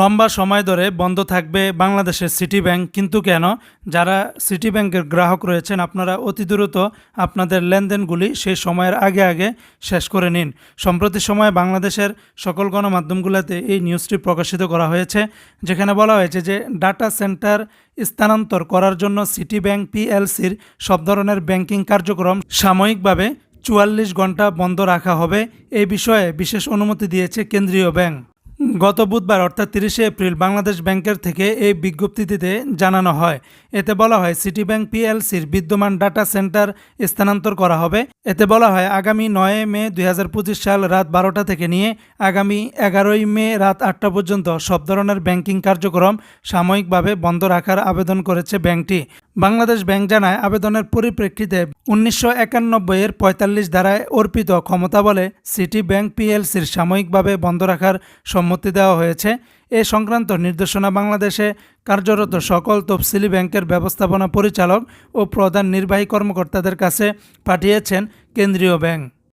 লম্বা সময় ধরে বন্ধ থাকবে বাংলাদেশের সিটি ব্যাংক। কিন্তু কেন? যারা সিটি ব্যাংকের গ্রাহক রয়েছেন, আপনারা অতি দ্রুত আপনাদের লেনদেনগুলি সেই সময়ের আগে আগে শেষ করে নিন। সম্প্রতি সময়ে বাংলাদেশের সকল গণমাধ্যমগুলোতে এই নিউজটি প্রকাশিত করা হয়েছে, যেখানে বলা হয়েছে যে ডাটা সেন্টার স্থানান্তর করার জন্য সিটি ব্যাংক পিএলসির সব ধরনের ব্যাংকিং কার্যক্রম সাময়িকভাবে চুয়াল্লিশ ঘণ্টা বন্ধ রাখা হবে। এই বিষয়ে বিশেষ অনুমতি দিয়েছে কেন্দ্রীয় ব্যাংক। গত বুধবার, অর্থাৎ তিরিশে এপ্রিল, বাংলাদেশ ব্যাংকের থেকে এই বিজ্ঞপ্তিটিতে জানানো হয়। এতে বলা হয় সিটি ব্যাংক পিএলসির বিদ্যমান ডাটা সেন্টার স্থানান্তর করা হবে। এতে বলা হয়, আগামী নয় মে দুই হাজার পঁচিশ সাল রাত বারোটা থেকে নিয়ে আগামী এগারোই মে রাত আটটা পর্যন্ত সব ধরনের ব্যাংকিং কার্যক্রম সাময়িকভাবে বন্ধ রাখার আবেদন করেছে ব্যাংকটি। বাংলাদেশ ব্যাংক জানায়, আবেদনের পরিপ্রেক্ষিতে উনিশশো একানব্বই এর পঁয়তাল্লিশ ধারায় অর্পিত ক্ষমতা বলে সিটি ব্যাংক পিএলসির সাময়িকভাবে বন্ধ রাখার সম্মতি দেওয়া হয়েছে। এ সংক্রান্ত নির্দেশনা বাংলাদেশে কার্যরত সকল তফসিলি ব্যাংকের ব্যবস্থাপনা পরিচালক ও প্রধান নির্বাহী কর্মকর্তাদের কাছে পাঠিয়েছেন কেন্দ্রীয় ব্যাংক।